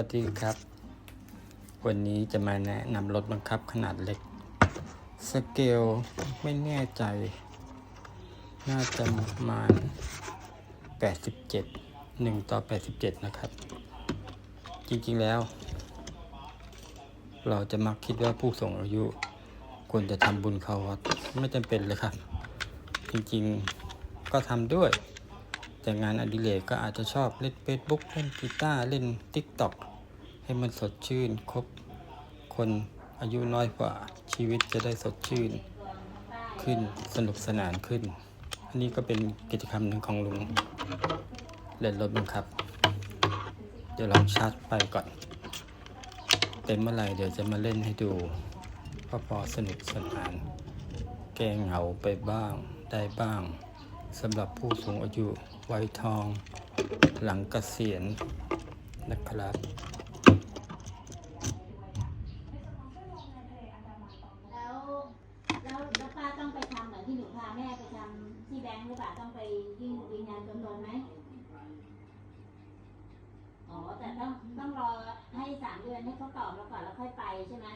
วัสดีครับ วันนี้จะมาแนะนำรถบังคับขนาดเล็ก สเกลไม่แน่ใจ น่าจะประมาณ 87 1 ต่อ 87 นะครับ จริงๆแล้ว เราจะมักคิดว่าผู้สูงอายุ ควรจะทำบุญเขาวัด ไม่จำเป็นเลยครับ จริงๆก็ทำด้วย แต่งานอดิเรกก็อาจจะชอบเล่นเฟซบุ๊กเล่นกีตาร์เล่นทิกต็อกให้มันสดชื่น ครบคนอายุน้อยกว่าชีวิตจะได้สดชื่น ขึ้นสนุกสนานขึ้น อันนี้ก็เป็นกิจกรรมหนึ่งของลุง เล่นรถบังคับ เดี๋ยวลองชาร์จไปก่อนเต็มเมื่อไหร่เดี๋ยวจะมาเล่นให้ดูพอสนุกสนาน แก้เหงาไปบ้างได้บ้าง สำหรับผู้สูงอายุวัยทอง หลังเกษียณนะครับแล้วแล้วแล้วป้าต้องไปทำเหมือนที่หนูพาแม่ไปทำที่แบงค์หรือเปล่าต้องไปยื่นยืนยันตัวนไหมอ๋อแต่ต้องต้องรอให้สามเดือนให้เขาตอบเราก่อนแล้วค่อยไปใช่ไหม